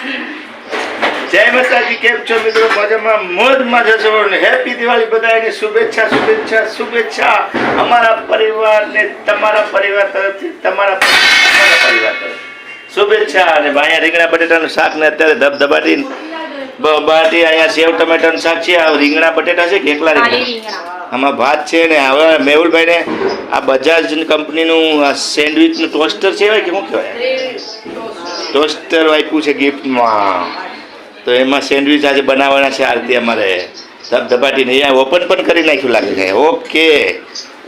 જય માતાજી કેમ છો મિત્રો? મજામાં મોજ મજા છો ને? હેપી દિવાળી બધાને શુભેચ્છા શુભેચ્છા શુભેચ્છા. અમારા પરિવારને તમારા પરિવાર તરફથી તમારા પરિવાર તરફ શુભેચ્છા અને અહીંયા રીંગણા બટેટાનું શાક ને અત્યારે ધબધબાટી બાટી અહીંયા સેવ ટમેટાનું શાક છે. આ રીંગણા બટેટા છે કે એકલા રીંગણા. આમાં ભાત છે ને હવે મેહુલભાઈને આ બજાજ કંપનીનું આ સેન્ડવિચનું ટોસ્ટર છે કે શું કહેવાય? ટોસ્ટર આપ્યું છે ગિફ્ટમાં તો એમાં સેન્ડવિચ આજે બનાવવાના છે આરતી અમારે. ધબધપાટીને અહીંયા ઓપન પણ કરી નાખ્યું લાગે છે. ઓકે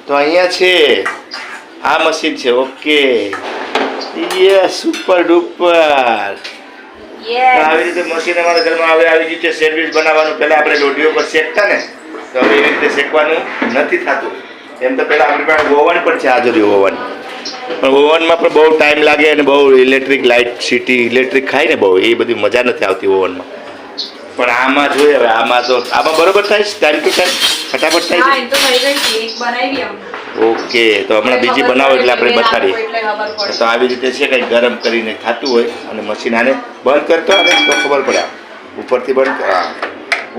તો અહીંયા છે. આ મશીન છે. ઓકે યસ સુપર ડુપર આવી રીતે મશીન અમારા ઘરમાં હવે આવી રીતે સેન્ડવિચ બનાવવાનું. પહેલાં આપણે રોટીઓ પર શેકતા ને તો હવે એવી રીતે શેકવાનું નથી થતું. એમ તો પહેલાં આપણી પાસે ઓવન પણ છે આજુરી ઓવન. પણ ઓવનમાં પણ બહુ ટાઈમ લાગે અને બહુ ઇલેક્ટ્રિક લાઇટ સિટી ઇલેક્ટ્રિક ખાય ને બહુ એ બધી મજા નથી આવતી ઓવનમાં. પણ આમાં જોઈએ હવે આમાં તો આમાં બરોબર થાય છે? ટાઈમ ટુ ટાઈમ ફટાફટ થાય છે? ઓકે તો હમણાં બીજી બનાવો એટલે આપણે બતાડીએ. તો આવી રીતે છે કંઈ ગરમ કરીને ખાતું હોય અને મશીન આને બંધ કરતો અને તો ખબર પડે ઉપરથી બંધ કર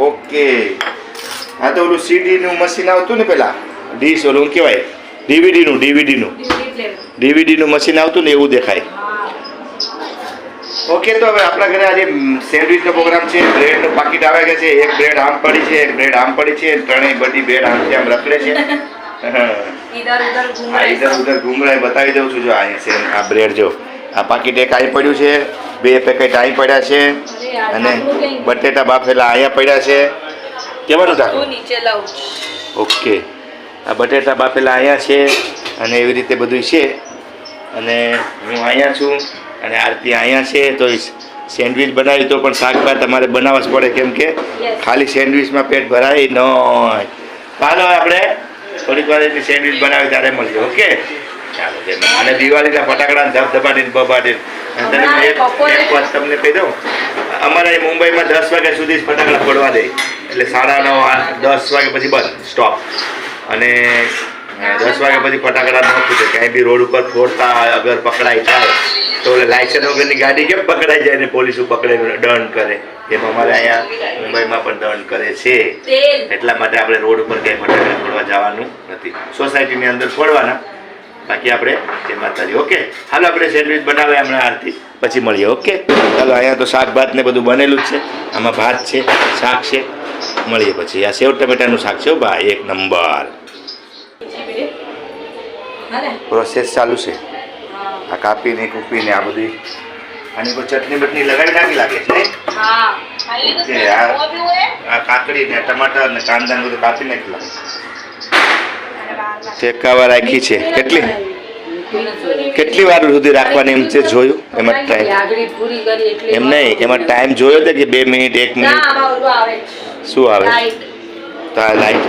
ઓકે. હા તો ઓલું સીડીનું મશીન આવતું ને પહેલાં ડીશ ઓલું કહેવાય? ડીવીડીનું ડીવીડીનું. ડીવીડીનું મશીન આવતું ને એવું દેખાય. ઓકે તો હવે આપણા ઘરે આજે સેન્ડવિચનો પ્રોગ્રામ છે બ્રેડનું પાકીટ આવે છે એક બ્રેડ આમ પડી છે એક બ્રેડ આમ પડી છે ત્રણેય બધી બ્રેડ આમથી આમ રખડે છે. હા. ઇધર ઉધર ઘૂમરાય બતાવી દઉં છું જો અહીંયા છે આ બ્રેડ જો. આ પાકીટ એક અહીં પડ્યું છે બે પેકેટ અહીં પડ્યા છે અને બટેટા બાફેલા અહીંયા પડ્યા છે. કેવાનું ઓકે આ બટેટા બાફેલા અહીંયા છે. અને એવી રીતે બધું છે. અને હું અહીંયા છું અને આરતી અહીંયા છે તો સેન્ડવિચ બનાવી તો પણ શાકભાત તમારે બનાવવા જ પડે કેમ કે ખાલી સેન્ડવિચમાં પેટ ભરાય ન ચાલો આપણે થોડીક વાર એની સેન્ડવિચ બનાવી ત્યારે મળીએ ઓકે? ચાલો અને દિવાળીના ફટાકડા ધબધબાટી બબાટી અને હમણાં એક એક વાત તમને કહી દઉં. અમારે મુંબઈમાં દસ વાગ્યા સુધી જ ફટાકડા પડવા દે. એટલે સાડા નવ આઠ દસ વાગ્યા પછી બંધ. સ્ટોપ. અને દસ વાગ્યા પછી ફટાકડા ન ફૂટે. ક્યાંય બી રોડ ઉપર ફોડતા અગર પકડાઈ જાય તો લાયસન્સ વગરની ગાડી કેમ પકડાઈ જાય ને પોલીસ પકડે દંડ કરે? એમ અમારે અહીંયા મુંબઈમાં પણ દંડ કરે છે. એટલા માટે આપણે રોડ ઉપર ક્યાંય ફટાકડા ફોડવા જવાનું નથી. સોસાયટીની અંદર ફોડવાના. બાકી આપણે જય માતાજી. ઓકે. હાલો આપણે સેન્ડવિચ બનાવે હમણાં આરતી. પછી મળીએ. ઓકે. ચાલો અહીંયા તો શાક ભાત ને બધું બનેલું જ છે. આમાં ભાત છે શાક છે. મળીએ પછી. આ સેવ ટમેટાનું શાક છે ભાઈ. એક નંબર. પ્રોસેસ ચાલુ છે. આ કાપીને કૂપીને આ બધી આની કોઈ ચટણી બટણી લગાવી નાખી લાગે છે આ આ કાકડી ને ટમાટર ને કાંદા ને બધું કાપી નાખી લાગે શેકાવા રાખી છે. કેટલી? કેટલી વાર સુધી રાખવાની એમ છે જોયું? એમાં ટાઈમ એમ નહીં એમાં ટાઈમ જોયો હતો કે બે મિનિટ એક મિનિટ. શું આવે? તો આ લાઈટ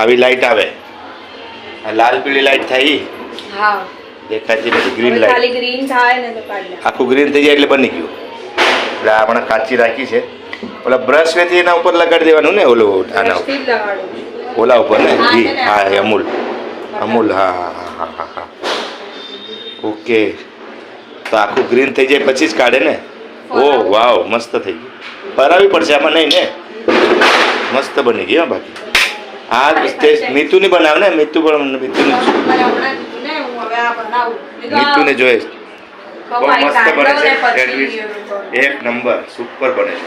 આવી લાઈટ આવે. આ લાલ પીળી લાઈટ થાય ઈ હા. દેખાય છે પછી ગ્રીન લાઈટ ખાલી ગ્રીન થાય ને તો કાઢી આખું ગ્રીન થઈ જાય એટલે બની ગયું. એટલે આ હમણાં કાચી રાખી છે. ઓલા બ્રશ વેથી એના ઉપર લગાડી દેવાનું ને ઓલું આના ઉપર. ઓલા ઉપર ને? ને. હા એ અમૂલ. અમૂલ હા હા હા હા હા હા. ઓકે. તો આખું ગ્રીન થઈ જાય પછી જ કાઢે ને? ઓ વાવ મસ્ત થઈ ગયું. પરાવી પડશે આમાં નહીં ને? મસ્ત બની ગઈ હા બાકી. હા તે મીતુની બનાવ ને મીતુ પણ મીતુની મીતુને આ બહુ મસ્ત બને છે. સેન્ડવિચ એક નંબર સુપર બને છે.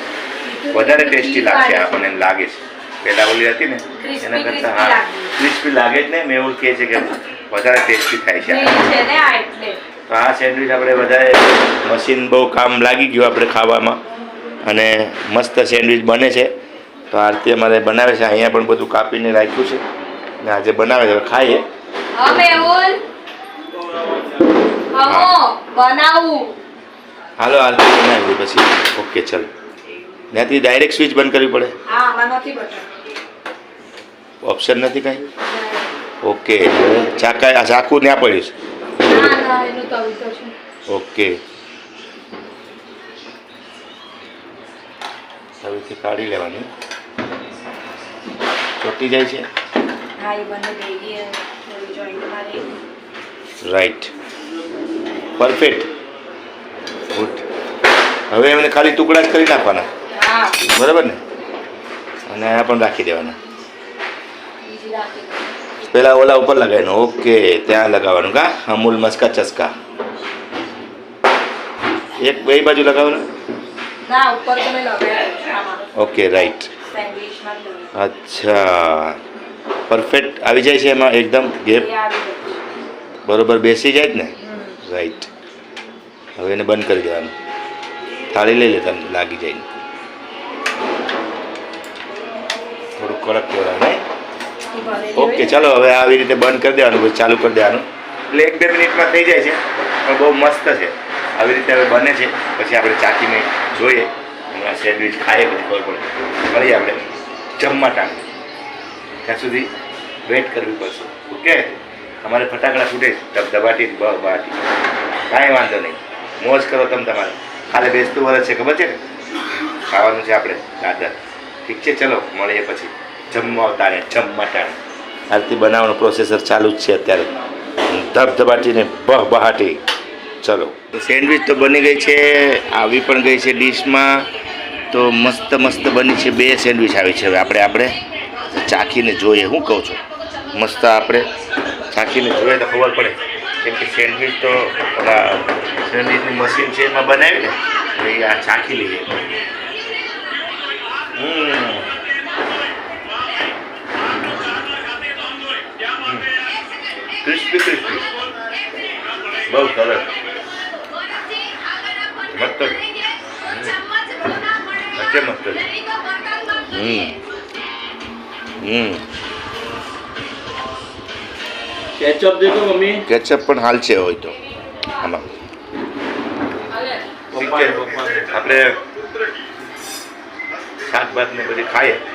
વધારે ટેસ્ટી લાગશે આપણને એમ લાગે છે. પહેલા ઓલી હતી ને એના કરતાં હા. ક્રિસ્પી લાગે જ ને મેં એવું કહે છે કે વધારે ટેસ્ટી થાય છે તો આ સેન્ડવિચ આપણે વધારે મશીન બહુ કામ લાગી ગયું આપણે ખાવામાં. અને મસ્ત સેન્ડવિચ બને છે. તો આરતી અમારે બનાવે છે. અહીંયા પણ બધું કાપીને રાખ્યું છે. ને આજે બનાવે છે. હવે ખાઈએ. હાલો આરતી બનાવી પછી. ઓકે ચલો. ત્યાંથી ડાયરેક્ટ સ્વિચ બંધ કરવી પડે. ઓપ્શન નથી કાંઈ? ઓકે ચાકા આ ચાકુ ત્યાં પડ્યું છે. ઓકે. હવેથી કાઢી લેવાની. ચોટી જાય છે. રાઈટ પરફેક્ટ ગુડ હવે એમને ખાલી ટુકડા જ કરી નાખવાના. બરાબર ને? અને આ પણ રાખી દેવાના. પહેલાં પેલા ઓલા ઉપર લગાવીને. ઓકે ત્યાં લગાવવાનું. કા? અમૂલ મસ્કા ચસ્કા. એક બે બાજુ લગાવવાનું? Okay right. અચ્છા. પરફેક્ટ આવી જાય છે એમાં એકદમ ગેપ. બરોબર બેસી જાય જ ને? રાઈટ હવે એને બંધ કરી દેવાનું. થાળી લઈ લેતા લાગી જાય ને. થોડુંક કડક ભરેલી ઓકે ચાલો હવે આવી રીતે બંધ કરી દેવાનું પછી ચાલુ કરી દેવાનું. એટલે એક બે મિનિટમાં થઈ જાય છે. પણ બહુ મસ્ત છે. આવી રીતે હવે બને છે. પછી આપણે ચાખીને જોઈએ. સેન્ડવિચ ખાઈએ પછી ખબર પડે. મળીએ આપણે. જમવા ટાણે ત્યાં સુધી વેઇટ કરવી પડશે. ઓકે અમારે ફટાકડા ફૂટે ધબધબાટી બહાટી કાંઈ વાંધો નહીં. મોજ કરો તમે તમારે. કાલે બેસતું વરસ છે, ખબર છે ને? ખાવાનું છે આપણે, દાદર. ઠીક છે, ચલો, મળીએ પછી. જમવા તાણે જમવા ટાણે. આ રીતે બનાવવાનું પ્રોસેસર ચાલુ જ છે અત્યારે. ધબધબાટીને બહ બહાટી ચલો. સેન્ડવિચ તો બની ગઈ છે, આવી પણ ગઈ છે ડીશમાં. તો મસ્ત મસ્ત બની છે, બે સેન્ડવિચ આવી છે હવે આપણે આપણે ચાખીને જોઈએ, હું કહું છું. મસ્ત આપણે ચાખીને જોઈએ તો ખબર પડે. કેમ કે સેન્ડવિચ તો ઓલા સેન્ડવિચની મશીન છે એમાં બનાવી ને એ આ ચાખી લઈએ. Crispy crispy. બહુ સરસ. મસ્ત. છે. સાચે મસ્ત છે હમ હમ કેચઅપ દે દો મમ્મી કેચઅપ પણ હાલ છે હોય તો આમાં ઠીક છે આપણે શાકભાત ને બધી ખાઈએ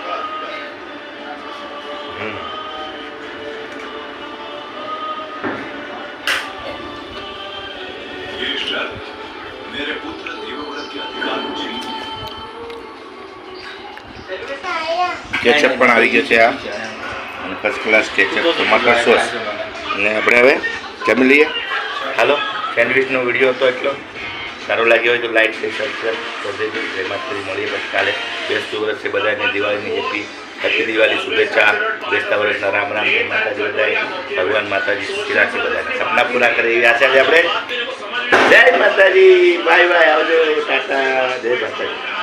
કેચઅપ પણ આવી ગયો છે આ. અને ફર્સ્ટ ક્લાસ કેચઅપ ટમાટર સોસ અને આપણે હવે જમી લઈએ. હાલો સેન્ડવિચનો વીડિયો હતો એટલો. સારો લાગ્યો હોય તો લાઈક છે સબસ્ક્રાઈબ કરી મળીએ પછી કાલે. બેસતું વર્ષ છે બધાને દિવાળીની હેપી હેપી દિવાળી શુભેચ્છા. બેસતા વર્ષના રામ રામ, જય માતાજી બધાએ. ભગવાન માતાજી સુખી રાખે બધાને. સપના પૂરા કરે એવી આશા છે આપણે. જય માતાજી બાય બાય આવજો ટાટા. જય માતાજી.